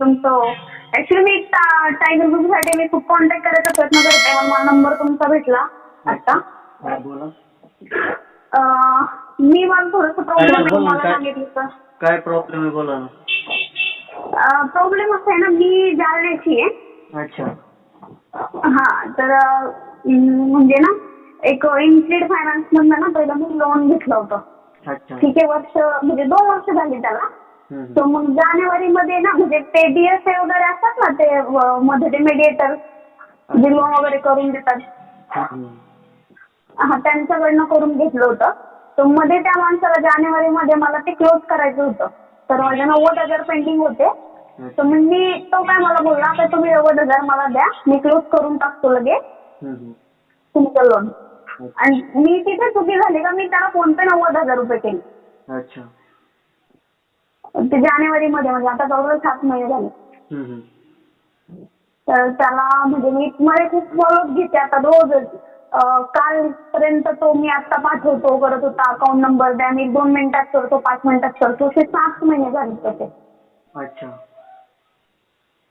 तुमचं. ऍक्च्युली मी टायगर ग्रुपसाठी मी खूप कॉन्टॅक्ट करायचा प्रयत्न करते. मग मला नंबर तुमचा भेटला आता. बोला. मी मला थोडंसं प्रॉब्लेम आहे मला? सांगितलं तर. काय प्रॉब्लेम आहे बोला ना. प्रॉब्लेम असा आहे ना मी जालन्याची आहे. अच्छा. हा तर अं, म्हणजे ना एक इन्क्लिड फायनान्स मधनं ना पहिलं मी लोन घेतलं होतं. अच्छा. ठीक आहे वर्ष म्हणजे दोन वर्ष झाली त्याला. तर मग जानेवारी मध्ये ना म्हणजे ते डीएसए वगैरे असतात ना ते अं, मध्ये ते मेडिएटर जे लोन वगैरे करून देतात. हा. त्यांच्याकडनं करून घेतलं होतं. तर मध्ये त्या माणसाला जानेवारी मध्ये मला ते क्लोज करायचं होतं. तर माझे नव्वद हजार पेंडिंग होते. तर मग मी तो काय मला बोलला तर तुम्ही नव्वद हजार मला द्या. मी क्लोज करून टाकतो लगेच. तुमचं लोन आणि मी तिथे चुकी झाली का मी त्याला फोन पे नव्वद हजार रुपये केले. अच्छा. ते जानेवारी मध्ये म्हणजे आता जवळजवळ सात महिने झाले. हम्म. तर त्याला म्हणजे मी खूप फॉलोअप घेते आता रोज. अं, कालपर्यंत तो मी आता पाठवतो करत होता अकाउंट नंबर द्या मी दोन मिनिटात करतो पाच मिनिटात करतो. असे सात महिने झाले त्याचे अच्छा.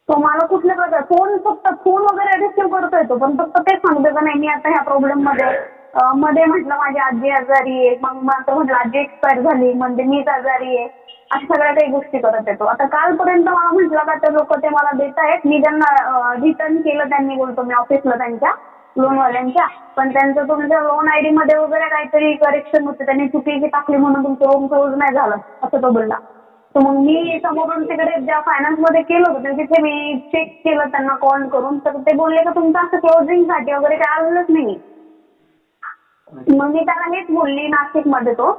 तो मला कुठल्या प्रकार फोन फक्त फोन वगैरे रिसिव्ह करतोय तो पण फक्त तेच सांगतो का नाही मी आता ह्या प्रॉब्लेममध्ये अं, मध्ये म्हटलं माझी आजी आजारी आहे मग मात्र म्हटलं आजी एक्सपायर झाली म्हणजे मीच आजारी आहे. अशा सगळ्या काही गोष्टी करत येतो. आता कालपर्यंत मला म्हटलं का ते लोक ते मला देत आहेत. मी त्यांना रिटर्न केलं त्यांनी बोलतो मी ऑफिसला त्यांच्या लोनवाल्यांच्या पण त्यांचं तुमच्या लोन आयडी मध्ये वगैरे काहीतरी करेक्शन होते. त्यांनी चुकीची टाकली म्हणून तुमचं लोन क्लोज नाही झालं असं तो बोलला. तर मग मी समोरून तिकडे ज्या फायनान्समध्ये केलं होतं तिथे मी चेक केलं त्यांना कॉल करून. तर ते बोलले का तुमचं असं क्लोजिंगसाठी वगैरे काय आलेलंच नाही मग मी त्याला हेच बोलली नाशिकमध्ये तो.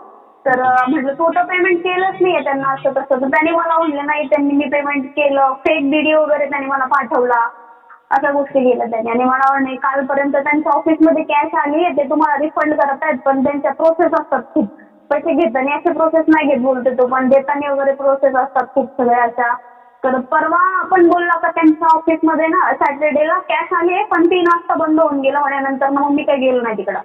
तर म्हटलं तू तर पेमेंट केलंच नाहीये त्यांना असं तसं. तर त्यांनी मला म्हणलं नाही त्यांनी मी पेमेंट केलं. फेक व्हिडिओ वगैरे त्यांनी मला पाठवला. अशा गोष्टी केल्या त्यांनी. आणि मला म्हणे कालपर्यंत त्यांच्या ऑफिसमध्ये कॅश आली आहे ते तुम्हाला रिफंड करत आहेत पण त्यांच्या प्रोसेस असतात खूप. पैसे घेताना असे प्रोसेस नाही घेत बोलते तो. पण देताना वगैरे प्रोसेस असतात खूप सगळ्या अशा. तर परवा आपण बोललो का त्यांच्या ऑफिसमध्ये ना सॅटर्डेला कॅश आली आहे पण तीन वाजता बंद होऊन गेलं. म्हणे मग मी काही गेलो नाही तिकडं.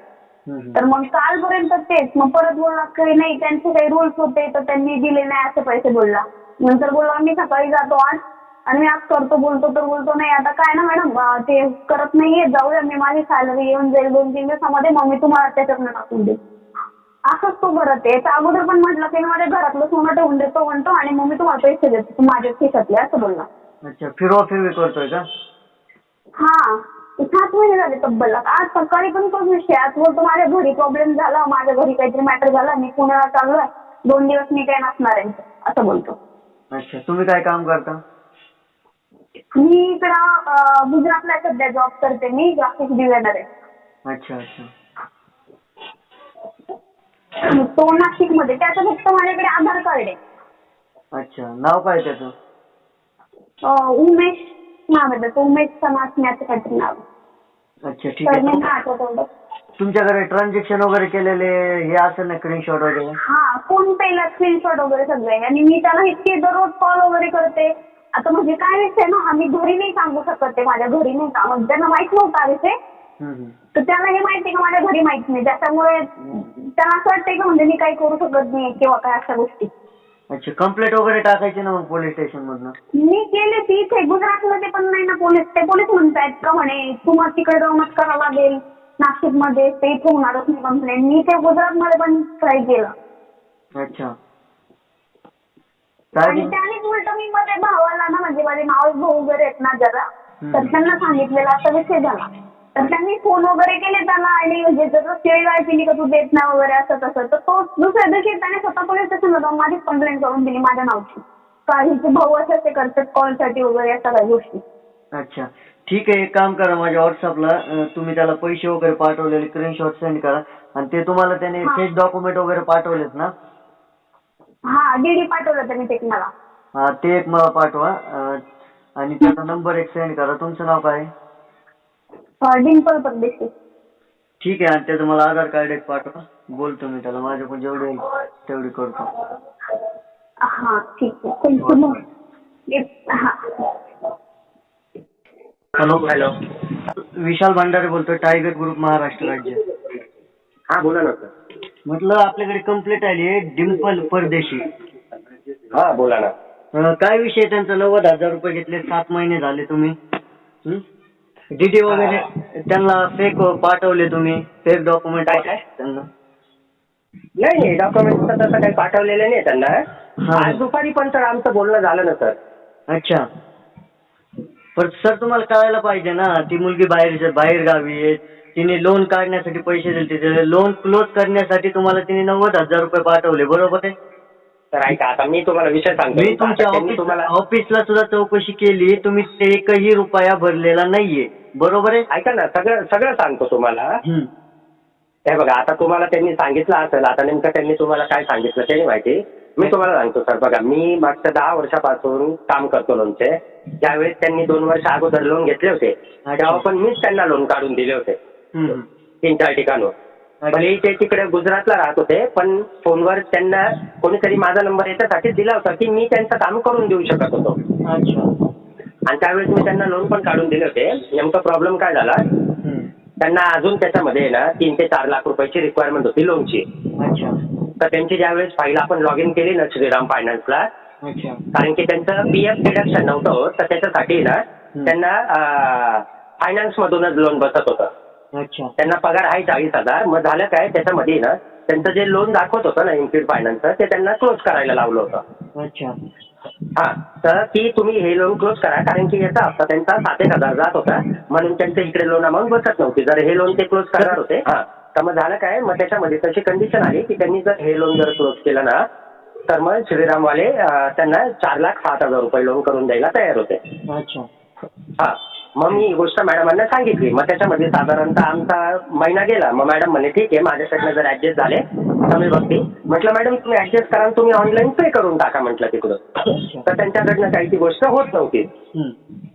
तर मग कालपर्यंत तेच. मग परत बोलला की नाही त्यांचे काही रुल्स होते तर त्यांनी दिले नाही असे पैसे बोलला. नंतर बोलला मी सकाळी जातो आज आणि मी आज करतो बोलतो तर बोलतो नाही. आता काय ना मॅडम ते करत नाहीये जाऊया मी माझी सॅलरी येऊन जाईल दोन तीन दिवसामध्ये मग मी तुम्हाला त्याच्यातनं टाकून देईन असंच तो करत आहे. त्या अगोदर पण म्हटलं की माझ्या घरातलं सोनं ठेवून देतो म्हणतो आणि मग मी तुम्हाला पैसे देतो माझ्या खिशातले असं बोलला. अच्छा फिरवा फिरवी करतोय का? हा. सात महिने झाले तब्बल. आज सकाळी पण तोच विषय आज बोलतो माझ्या घरी प्रॉब्लेम झाला माझ्या घरी काहीतरी मॅटर झाला मी पुण्याला चाललोय दोन दिवस मी काय नसणार आहे. असं बोलतो. अच्छा तुम्ही काय काम करता? मी इकडं गुजरातला सध्या जॉब करते मी ग्राफिक डिझायनर आहे. अच्छा अच्छा. तो नाशिकमध्ये त्याचं फक्त माझ्याकडे आधार कार्ड आहे. अच्छा नाव काय त्याचं? अं, उमेश. नाव आहे त्याचं उमेश समासण्याचं काहीतरी नाव अच्छा ठीक आहे. नाही आठवत एवढं. तुमच्याकडे ट्रान्झॅक्शन वगैरे केलेले हे असेल ना स्क्रीनशॉट वगैरे? हा फोन पेला स्क्रीनशॉट वगैरे सगळे. आणि मी त्याला इतके दररोज कॉल वगैरे करते. आता म्हणजे काय विषय ना आम्ही घरी नाही सांगू शकत ते माझ्या घरी नाही का? म्हणजे त्यांना माहीत नव्हता हा विषय. हम्म, हम्म. तर त्याला हे माहिती का माझ्या घरी माहीत नाही. त्याच्यामुळे त्याला असं वाटतंय का म्हणजे मी काही करू शकत नाही किंवा काय अशा गोष्टी. अच्छा कंप्लेंट वगैरे टाकायची ना मग पोलीस स्टेशन मधनं? मी केले ती इथे गुजरातमध्ये पण नाही ना पोलीस ते पोलीस म्हणतायत का म्हणे तुम्हाला तिकडे जाऊनच करावं लागेल नाशिकमध्ये ते इथे होणारच नाही कंप्लेंट मी ते गुजरातमध्ये पण ट्राय केलं. अच्छा. आणि काय त्यानेच उलट मी मध्ये भावाला ना म्हणजे माझे मावस भाऊ वगैरे आहेत ना जरा. तर त्यांना सांगितलेला असा विषय झाला. तर त्यांनी फोन वगैरे केले त्याला आणि म्हणजे जसं शिवाय केली का तू देत नाही वगैरे असं तसं तर तो दुसऱ्या दिवशी त्याने स्वतः पोलीस स्टेशनला जाऊन माझीच कंप्लेंट करून दिली माझ्या नावची. का हिचे भाऊ असं ते करतात कॉलसाठी वगैरे अशा काही गोष्टी. अच्छा ठीक आहे एक काम करा माझ्या व्हॉट्सअपला तुम्ही त्याला पैसे वगैरे पाठवलेले स्क्रीनशॉट सेंड करा. आणि ते तुम्हाला त्याने हा. फेक डॉक्युमेंट वगैरे पाठवलेत ना? हा डीडी पाठवलं त्यांनी ते मला. हा ते एक मला पाठवा. अं, आणि त्याचा नंबर एक सेंड करा. तुमचं नाव काय? आहे? डिंपल ठीक आहे आणि त्याचं मला आधार कार्ड एक पाठवा. बोलतो मी त्याला. माझ्याकडून जेवढी होईल तेवढी करतो. हा ठीक आहे. थँक्यू मग हा. हॅलो हॅलो विशाल भंडारे बोलतोय टायगर ग्रुप महाराष्ट्र राज्य. हा बोला ना सर म्हटलं आपल्याकडे कंप्लेंट आली आहे डिम्पल परदेशी. हा बोला ना. अं, काय विषय त्यांचा? नव्वद हजार रुपये घेतले सात महिने झाले तुम्ही. डीडी वगैरे त्यांना फेक पाठवले तुम्ही फेक डॉक्युमेंट काय काय? त्यांना. नाही नाही डॉक्युमेंट तसं काही पाठवलेलं नाही त्यांना. हा. आज दुपारी पण तर आमचं बोलणं झालं ना सर. अच्छा. पण सर तुम्हाला कळायला पाहिजे ना ती मुलगी बाहेर बाहेर गावी आहे. तिने लोन काढण्यासाठी पैसे दिले लोन क्लोज करण्यासाठी तुम्हाला तिने नव्वद हजार रुपये पाठवले बरोबर आहे? तर ऐका आता मी तुम्हाला विषय सांगतो. मी तुमच्या ऑफिसला सुद्धा चौकशी केली. तुम्ही ते एकही रुपया भरलेला नाहीये. बरोबर आहे. ऐका ना सगळं सगळं सांगतो तुम्हाला. हम्म. हे बघा आता तुम्हाला त्यांनी सांगितलं असेल आता नेमकं त्यांनी तुम्हाला काय सांगितलं ते नाही माहिती. मी तुम्हाला सांगतो सर बघा मी मागच्या दहा वर्षापासून काम करतो लोनचे ज्यावेळेस त्यांनी दोन वर्ष अगोदर लोन घेतले होते तेव्हा पण मीच त्यांना लोन काढून दिले होते. हम्म. तीन चार ठिकाणवर भले ते तिकडे गुजरातला राहत होते पण फोनवर त्यांना कोणीतरी माझा नंबर याच्यासाठी दिला होता की मी त्यांचं काम करून देऊ शकत होतो. अच्छा. आणि त्यावेळेस मी त्यांना लोन पण काढून दिले होते. नेमका प्रॉब्लेम काय झाला. त्यांना अजून त्याच्यामध्ये ना तीन ते चार लाख रुपयाची रिक्वायरमेंट होती लोनची अच्छा. तर त्यांची ज्यावेळेस फाईल आपण लॉग इन केली ना श्रीराम फायनान्सला कारण की त्यांचं पी एफ डिडक्शन नव्हतं होत, तर त्याच्यासाठी ना त्यांना फायनान्स मधूनच लोन बसत होतं. अच्छा. त्यांना पगार आहे चाळीस हजार मग झालं काय त्याच्यामध्ये ना त्यांचं जे लोन दाखवत होतं ना इन्फिड फायनान्सचं ते त्यांना क्लोज करायला लावलं होतं. अच्छा. हा तर की तुम्ही हे लोन क्लोज करा. कारण की याचा हप्ता त्यांचा सात एक हजार जात होता. म्हणून त्यांचं इकडे लोन अमाऊंट बसत नव्हती. जर हे लोन ते क्लोज करणार होते हा. तर मग झालं काय? मग त्याच्यामध्ये तशी कंडिशन आली की त्यांनी जर हे लोन जर क्लोज केलं ना तर मग श्रीरामवाले अं, त्यांना चार लाख सात हजार रुपये लोन करून द्यायला तयार होते. अच्छा. हा. मग मी ही गोष्ट मॅडमांना सांगितली. मग त्याच्यामध्ये साधारणतः आमचा महिना गेला. मग मॅडम म्हणे ठीक आहे माझ्याकडनं जर ऍडजस्ट झाले तर मी बघते. म्हटलं मॅडम तुम्ही ऍडजस्ट करा तुम्ही ऑनलाईन पे करून टाका म्हटलं तिकडं. तर त्यांच्याकडनं काही ती गोष्ट होत नव्हती.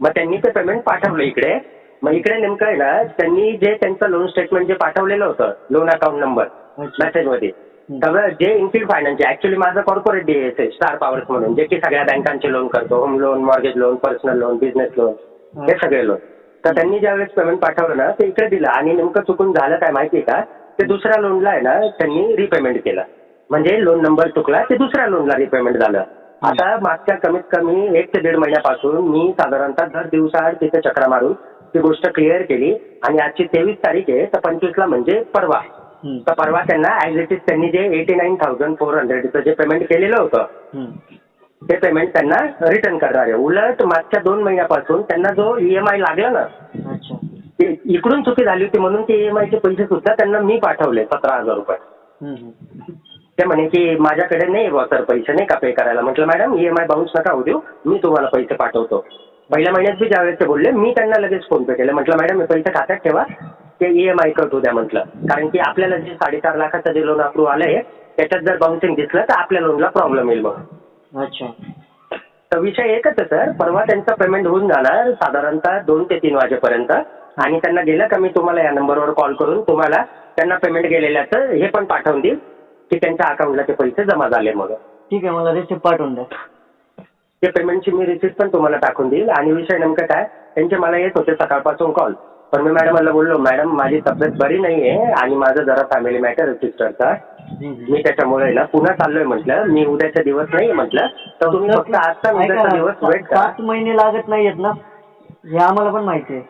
मग त्यांनी ते पेमेंट पाठवलं इकडे. मग इकडे नेमकं आहे ना त्यांनी जे त्यांचं लोन स्टेटमेंट जे पाठवलेलं होतं लोन अकाउंट नंबर. मेसेजमध्ये सगळं जे इन्फिल्ड फायनान्सचे ऍक्च्युली माझं कॉर्पोरेट डीएस आहे स्टार पॉवर्स म्हणून जे की सगळ्या बँकांचे लोन करतो home loan mortgage loan personal loan business loan हे सगळे लोन तर त्यांनी ज्यावेळेस पेमेंट पाठवलं ना ते इकडे दिलं. आणि नेमकं चुकून झालं काय माहिती का? ते दुसऱ्या लोनला आहे ना त्यांनी रिपेमेंट केलं. म्हणजे लोन नंबर चुकला ते दुसऱ्या लोनला रिपेमेंट झालं. आता मागच्या कमीत कमी एक ते दीड महिन्यापासून मी साधारणतः दर दिवसाआड तिथे चक्रा मारून ती गोष्ट क्लिअर केली. आणि आजची तेवीस तारीख आहे तर पंचवीसला म्हणजे परवा. तर परवा त्यांना ऍज इट इज त्यांनी जे एटी नाईन थाउजंड फोर हंड्रेडचं जे पेमेंट केलेलं होतं. ते पेमेंट त्यांना रिटर्न करणार आहे. उलट मागच्या दोन महिन्यापासून त्यांना जो ईएमआय लागला ना अच्छा. ते इकडून चुकी झाली होती म्हणून ते ईएमआयचे पैसे सुद्धा त्यांना मी पाठवले सतरा हजार रुपये. ते म्हणे की माझ्याकडे नाही बुवा सर पैसे नाही का पे करायला? म्हटलं मॅडम ईएमआय बाउन्स नका होऊ देऊ मी तुम्हाला पैसे पाठवतो. पहिल्या महिन्यात बी ज्यावेळेस ते बोलले मी त्यांना लगेच फोन पे केलं. म्हटलं मॅडम हे पैसे खात्यात ठेवा ते ईएमआय कट होऊ द्या म्हटलं. कारण की आपल्याला जे साडेचार लाखाचं जे लोन अप्रूव्ह आलंय त्याच्यात जर बाउन्सिंग दिसलं तर आपल्या लोनला प्रॉब्लेम येईल मग. अच्छा. तर विषय एकच आहे सर. परवा त्यांचं पेमेंट होऊन जाणार साधारणतः दोन ते तीन वाजेपर्यंत. आणि त्यांना गेलं का मी तुम्हाला या नंबरवर कॉल करून तुम्हाला त्यांना पेमेंट गेलेल्याचं हे पण पाठवून देईल की त्यांच्या अकाउंटला ते पैसे जमा झाले मग ठीक आहे मला रेसिप्ट पाठवून द्या. ते पेमेंटची मी रिसिप्ट पण तुम्हाला टाकून देईल. आणि विषय नेमकं काय त्यांचे मला येत होते सकाळपासून कॉल पण मी मॅडमला बोललो मॅडम माझी तब्येत बरी नाही आहे आणि माझं जरा फॅमिली मॅटर आहे सिस्टरचा. मी त्याच्यामुळे ना पुन्हा चाललोय म्हटलं. मी उद्याचा दिवस नाही म्हटलं. तर तुम्ही फक्त आजचा उद्याचा दिवस वेट करा. सात महिने लागत नाहीयेत ना? हे आम्हाला पण माहिती आहे.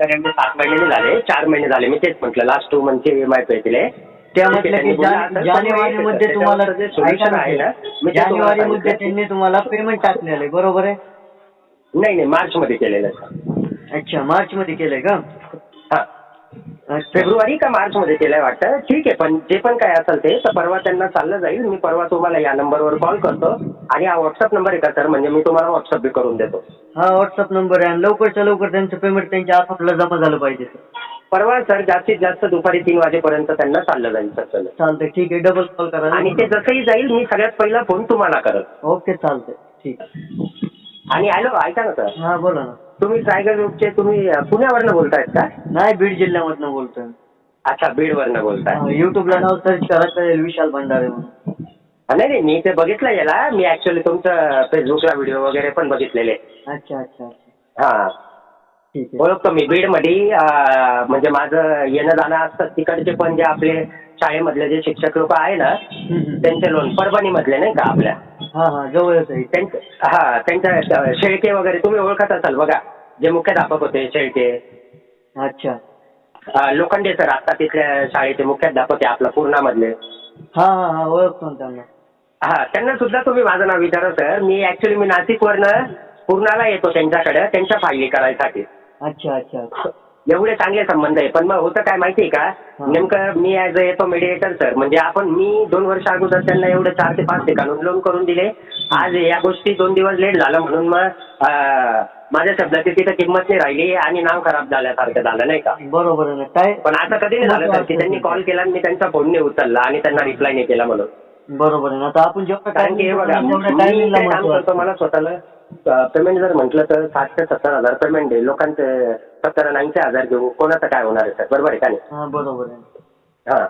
कारण सात महिने नाही झाले चार महिने झाले. मी तेच म्हटलं लास्ट टू मंथचे एम आय पे केले. त्या म्हटलं की जानेवारी तुम्हाला solution आहे ना, मी ते तुम्हाला जानेवारी मध्ये सांगितलं. त्यांनी तुम्हाला पेमेंट टाकलेलं आहे. बरोबर आहे? नाही नाही मार्च मध्ये केलेलं आहे. अच्छा मार्च मध्ये केलंय का? हा. अच्छा. फेब्रुवारी का मार्च मध्ये केलंय वाटतं? ठीक आहे पण जे पण काय असेल ते तर परवा त्यांना चाललं जाईल. मी परवा तुम्हाला या नंबरवर कॉल करतो. आणि हा व्हॉट्सअप नंबर आहे का सर म्हणजे मी तुम्हाला व्हॉट्सअप बी करून देतो. हा व्हॉट्सअप नंबर आहे. आणि लवकरच्या लवकर त्यांचं पेमेंट त्यांच्या अकाउंटला जमा झालं पाहिजे सर परवा सर जास्तीत जास्त दुपारी तीन वाजेपर्यंत त्यांना चाललं जाईल सर चालेल. चालतंय. ठीक आहे डबल कॉल करा. आणि ते जसंही जाईल मी सगळ्यात पहिला फोन तुम्हाला करत. ओके चालतंय. ठीक. आणि हॅलो ऐका ना सर हा बोला ना. तुम्ही ट्रायगल रोडचे तुम्ही पुण्यावरनं बोलतायत का? नाही बीड जिल्ह्यामधनं बोलतोय. अच्छा बीडवरनं बोलताय. युट्यूबला नाव सर्च करा कळेल विशाल भंडारे म्हणून. नाही नाही मी ते बघितलं याला. मी ऍक्च्युली तुमचं फेसबुकला व्हिडिओ वगैरे पण बघितलेले. अच्छा अच्छा. हा. ओळखतो मी बीडमध्ये अं, म्हणजे माझं येणं जाणं असतं तिकडचे पण जे आपले शाळेमधले जे शिक्षक लोक आहे ना. त्यांचे लोन परभणीमधले नाही का आपल्या? हा हा जवळच हा त्यांच्या शेळके वगैरे तुम्ही ओळखत असाल बघा जे मुख्याध्यापक होते शेळके. अच्छा. लोखंडे सर आता तिथल्या शाळेचे मुख्याध्यापक आहे आपला पूर्णामधले. हा हा हा ओळखतो त्यांना. हा त्यांना सुद्धा तुम्ही माझं नाव विचारा सर. मी ऍक्च्युली मी नाशिकवरनं पूर्णाला येतो त्यांच्याकडे त्यांच्या फायली करायसाठी. अच्छा अच्छा. एवढे चांगले संबंध आहे. पण मग होतं काय माहितीये का. नेमकं मी ऍज अ येतो मेडिएटर सर म्हणजे आपण मी दोन वर्ष अगोदर त्यांना एवढं चार ते पाच ठिकाणून लोन करून दिले. आज या गोष्टी दोन दिवस लेट झालं म्हणून मग अं, माझ्या शब्दाची तिथं किंमत नाही राहिली आणि नाव खराब झाल्यासारखं झालं नाही का? बरोबर आहे ना. काय? पण असं कधी नाही झालं सर की त्यांनी कॉल केला आणि मी त्यांचा फोन नाही उचलला आणि त्यांना रिप्लाय नाही केला म्हणून. बरोबर आहे ना. आता आपण जेवढं कारण की हे बघा तेवढ्या मी टायमिंगला ते काम करतो मला स्वतःला पेमेंट जर म्हटलं तर साठ ते सत्तर हजार पेमेंट आहे. लोकांचे सत्तर आणि ऐंशी हजार घेऊ कोणाचं काय होणार आहे सर? बरोबर आहे का नाही? हा बरोबर आहे. हा.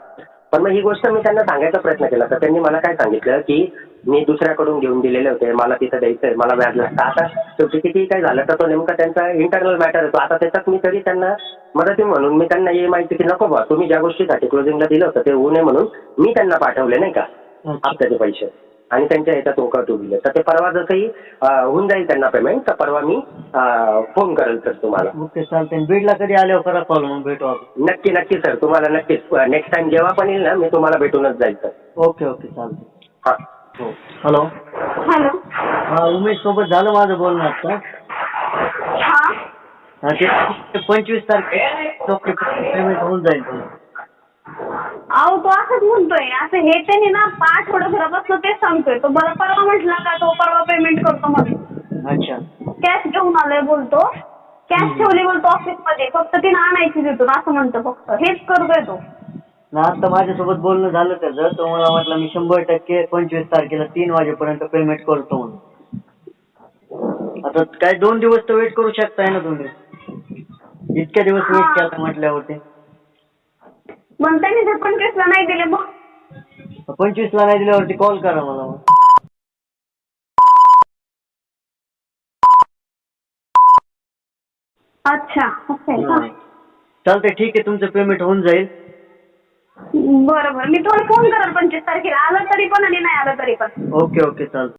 पण मग ही गोष्ट मी त्यांना सांगायचा प्रयत्न केला. तर त्यांनी मला काय सांगितलं की मी दुसऱ्याकडून घेऊन दिलेले होते मला तिथं द्यायचंय मला व्याज लागतं. आता शेवटी किती काय झालं तर तो नेमका त्यांचा इंटरनल मॅटर होतो आता त्याच्यात मी तरी त्यांना मदती म्हणून मी त्यांना हे माहिती की नको बा तुम्ही ज्या गोष्टीसाठी क्लोजिंगला दिलं होतं ते होऊ नये म्हणून मी त्यांना पाठवले नाही का. हप्त्याचे पैसे. आणि त्यांच्या ह्याच्यात उकळतो दिले तर ते परवा जसंही होऊन जाईल त्यांना पेमेंट तर परवा मी फोन करेल सर तुम्हाला. ओके चालतंय. बीडला कधी आल्यावर करा कॉल मग भेटू आपण. नक्की नक्की सर तुम्हाला नक्कीच नेक्स्ट टाइम जेव्हा पण येईल ना मी तुम्हाला भेटूनच जाईल सर ओके ओके चालतंय. हां. हो. हॅलो हॅलो हा उमेश सोबत झालं माझं बोलणं आता. हा. हा ते पंचवीस तारखेला पेमेंट होऊन जाईल. तुमचं अहो तो असंच म्हणतोय. असं हे त्याने ना आठवड्याभरापासून तेच सांगतोय. तो बरं परवा म्हटला का तो परवा पेमेंट करतो म्हणून. अच्छा. कॅश घेऊन आलोय बोलतो. कॅश ठेवली बोलतो ऑफिसमध्ये. फक्त तिने आणायची तिथून असं म्हणतो फक्त. हेच करतोय तो. ना आता माझ्यासोबत बोलणं झालं त्याचं तो मला म्हटलं मी शंभर टक्के पंचवीस तारखेला तीन वाजेपर्यंत पेमेंट करतो म्हणून. आता काय दोन दिवस तर वेट करू शकताय ना तुम्ही? इतक्या दिवस वेट. केला म्हटल्यावरती. मग त्यांनी ते पंचवीसला नाही दिले मग? पंचवीसला नाही दिल्यावरती कॉल करा मला. मग अच्छा असं आहे का. चालतंय ठीक आहे तुमचं पेमेंट होऊन जाईल. बरं बरं. मी तुम्हाला फोन करेल पंचवीस तारखेला. आलं तरी पण आणि नाही आलं तरी पण. ओके ओके चालतंय.